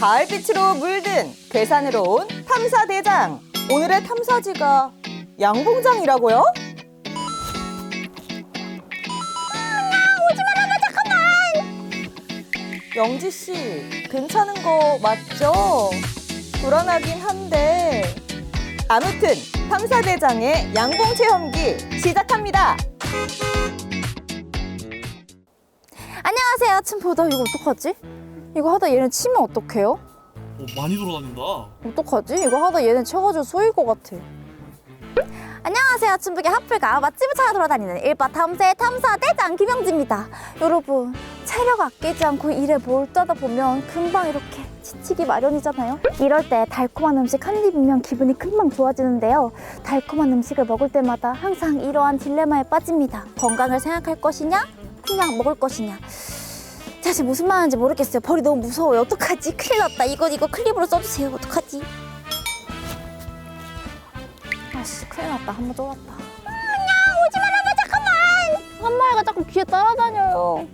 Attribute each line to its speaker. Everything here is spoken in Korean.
Speaker 1: 가을빛으로 물든 괴산으로 온 탐사대장. 오늘의 탐사지가 양봉장이라고요? 잠깐만. 영지 씨 괜찮은 거 맞죠? 불안하긴 한데 아무튼 탐사대장의 양봉 체험기 시작합니다.
Speaker 2: 안녕하세요, 춤보다 이거 어떡하지? 이거 하다 얘는 치면 어떡해요?
Speaker 3: 어, 많이 돌아다닌다.
Speaker 2: 어떡하지? 이거 하다 얘는 쳐가지고 쏘일 것 같아. 안녕하세요, 춘북의 핫플과 맛집을 찾아 돌아다니는 일바 탐사의 탐사 대장 김영지입니다. 여러분, 체력 아끼지 않고 일에 몰두하다 보면 금방 이렇게 지치기 마련이잖아요. 이럴 때 달콤한 음식 한 입이면 기분이 금방 좋아지는데요. 달콤한 음식을 먹을 때마다 항상 이러한 딜레마에 빠집니다. 건강을 생각할 것이냐, 그냥 먹을 것이냐. 사실 무슨 말 하는지 모르겠어요. 벌이 너무 무서워요. 어떡하지? 큰일 났다. 이거 이거 클립으로 써주세요. 어떡하지? 아씨 큰일 났다. 한 번 쫄았다. 안녕 오지 말아봐 잠깐만. 한 마리가 자꾸 귀에 따라다녀요.